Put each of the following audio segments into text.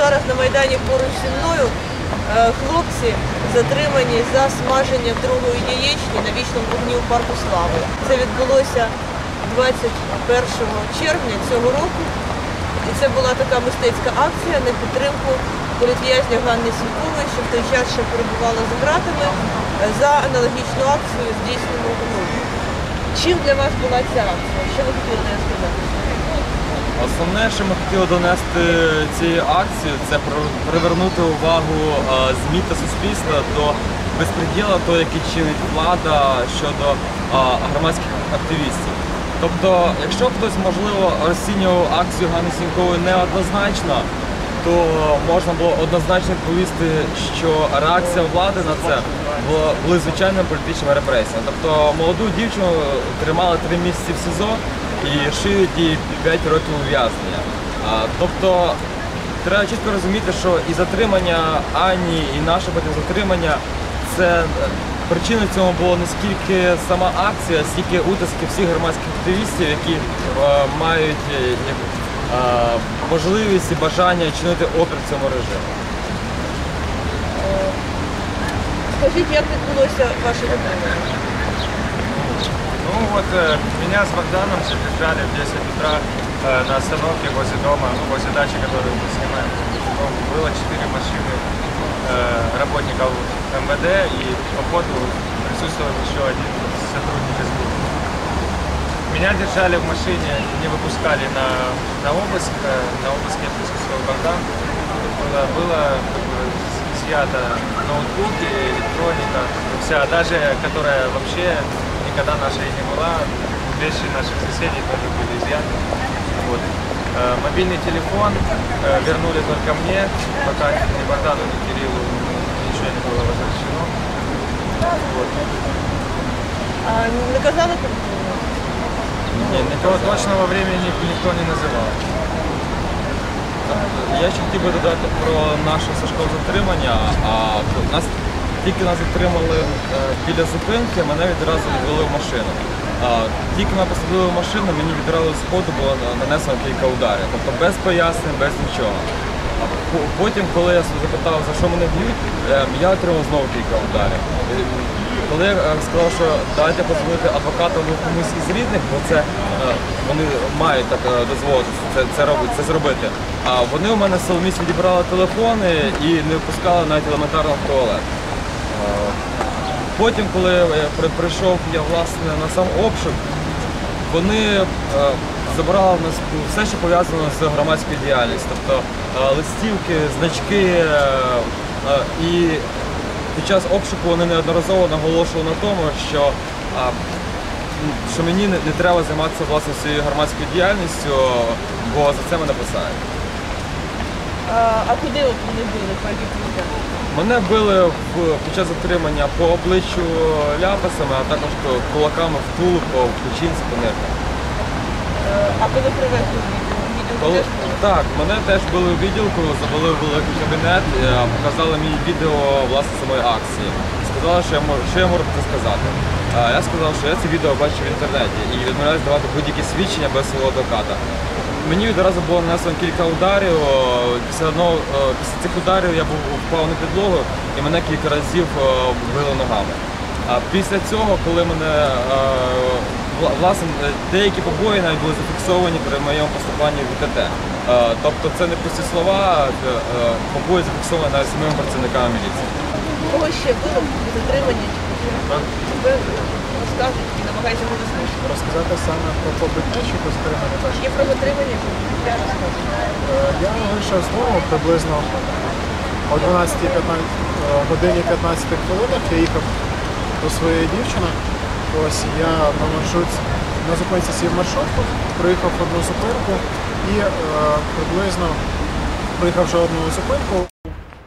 зараз на Майдані поруч зі мною е, хлопці затримані за смаження другої яєчні на вічному вогні у парку Слави. Це відбулося 21 червня цього року. І це була така мистецька акція на підтримку політв'язня Ганни Сінькової, що в той час ще перебувала за ґратами, е, за аналогічну акцію здійснену у Чим для вас була ця акція? Що ви хотіли сказати? Основне, що ми хотіли донести цією акцією, це привернути увагу е, ЗМІ та суспільства до безпреділа, того, який чинить влада щодо е, громадських активістів. Тобто, якщо хтось можливо розцінював акцію Ганни Сінькової неоднозначно, то можна було однозначно відповісти, що реакція влади на це була були звичайними політичними репресіями. Тобто молоду дівчину тримали три місяці в СИЗО і шиють їй 5 років ув'язнення. Тобто треба чітко розуміти, що і затримання Ані, і наше потім затримання це е, причиною цьому було не скільки сама акція, скільки утиски всіх громадських активістів, які е, мають е, можливість і бажання чинити опір цьому режиму. Скажіть, як відбулося ваше затримання? Ну вот э, меня с Богданом задержали в 10 утра э, на остановке возле дома, ну, возле дачи, которую мы снимаем. Дом. Было 4 машины э, работников МВД и по ходу присутствовал еще один сотрудник СБУ. Меня держали в машине, не выпускали на, на обыск. На обыске присутствовал Богдан. Было, было как бы, изъято ноутбуки, электроника, вся, даже которая вообще никогда нашей не была. Вещи наших соседей тоже были изъяты. Вот. Э, Мобильный телефон э, вернули только мне, пока ни Богдану, ни Кириллу ничего не было возвращено. Вот. А не казали про це? Ні, нікого точного времени ніхто не називав. Я ще хотів би додати про наше Сашко затримання. А то нас тільки нас затримали е, біля зупинки, мене відразу відвели в машину. Тільки мене посадили в машину, мені відразу з ходу було нанесено кілька ударів. Тобто без пояснень, без нічого. Потім, коли я запитав, за що мене б'ють, е, я отримав знову кілька ударів. Коли я е, сказав, що дайте позвонити адвокату або комусь із рідних, бо це вони мають так дозволити це, це, робити, це зробити. А вони у мене в силомісті відібрали телефони і не впускали навіть елементарно в туалет. Потім, коли прийшов я власне на сам обшук, вони е, забрали в нас все, що пов'язано з громадською діяльністю, тобто е, листівки, значки. е, і під час обшуку вони неодноразово наголошували на тому, що, що мені не, не треба займатися власне цією громадською діяльністю, бо за це мене писають. А, куди от вони били, по яких місцях? Мене били в, під час затримання по обличчю ляпасами, а також кулаками в тулуб, по печінці, по нирках. Е, А коли привезли в відділ? Відділ Коли, теж було? так, мене теж били в відділку, завели в великий кабінет, е, показали мені відео власне самої акції. Сказали, що я можу, що я можу про це сказати. А я сказав, що я це відео бачив в інтернеті і відмовляюсь давати будь-які свідчення без свого адвоката. Мені відразу було нанесено кілька ударів. Після одного після цих ударів я був впав на підлогу і мене кілька разів били ногами. А після цього, коли мене е, власне деякі побої навіть були зафіксовані при моєму поступанні в ІТТ. Е, Тобто це не пусті слова, е, побої зафіксовані навіть самими працівниками міліції. Кого ще було при затриманні? Ви розкажете і намагайтеся бути смішно. Розказати саме про побиття чи про затримання теж. І про побиття. Е, Я вийшов з дому приблизно о 12 е, годині 15 хвилинах. Я їхав до своєї дівчини. Ось я на маршрутці на зупинці сів маршрутку, проїхав одну зупинку і е, приблизно проїхавши одну зупинку,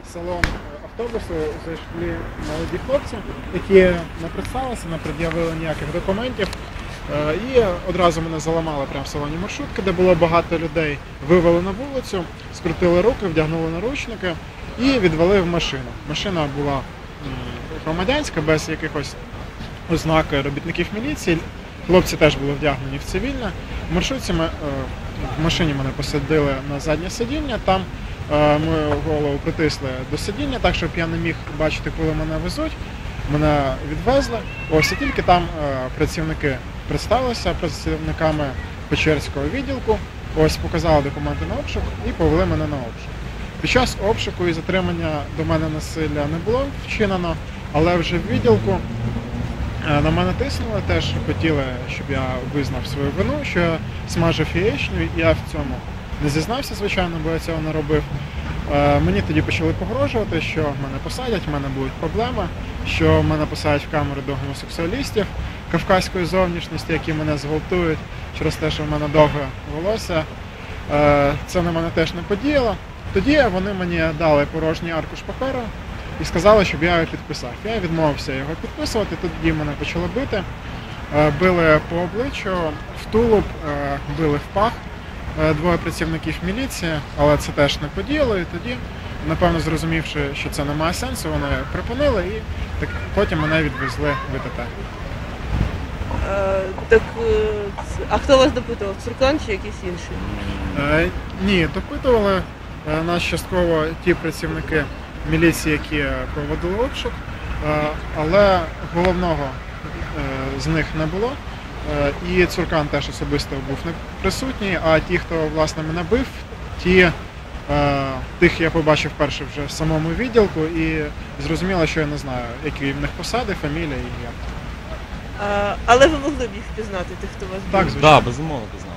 в салон автобусу зайшли молоді хлопці, які не представилися, не пред'явили ніяких документів. Е, І одразу мене заламали прямо в салоні маршрутки, де було багато людей. Вивели на вулицю, скрутили руки, вдягнули наручники і відвели в машину. Машина була громадянська, без якихось ознак робітників міліції. Хлопці теж були вдягнені в цивільне. В маршрутці е, в машині мене посадили на заднє сидіння. Там мою голову притисли до сидіння, так щоб я не міг бачити, коли мене везуть. Мене відвезли. Ось і тільки там е, працівники представилися працівниками Печерського відділку. Ось показали документи на обшук і повели мене на обшук. Під час обшуку і затримання до мене насилля не було вчинено, але вже в відділку е, на мене тиснули, теж хотіли, щоб я визнав свою вину, що я смажив яєчню. Я в цьому не зізнався, звичайно, бо я цього не робив. Е, Мені тоді почали погрожувати, що мене посадять, в мене будуть проблеми, що мене посадять в камеру до гомосексуалістів кавказької зовнішності, які мене зґвалтують через те, що в мене довге волосся. Е, Це на мене теж не подіяло. Тоді вони мені дали порожній аркуш паперу і сказали, щоб я його підписав. Я відмовився його підписувати, тоді мене почали бити. Е, Били по обличчю, в тулуб, били в пах. Е, Двоє працівників міліції, але це теж не подіяло. І тоді, напевно, зрозумівши, що це не має сенсу, вони припинили і так потім мене відвезли в ІТТ. Е, так, е, а хто вас допитував? Цуркан чи якийсь інший? Е, ні, допитували нас частково ті працівники міліції, які проводили обшук, але головного з них не було. Е, і Цуркан теж особисто був не присутній, а ті, хто власне мене бив, ті, е, тих я побачив перше вже в самому відділку і зрозуміло, що я не знаю, які в них посади, фамілія і як. Але ви могли б їх пізнати, тих, хто вас бив? Так, звичайно. Да, безумовно, знав.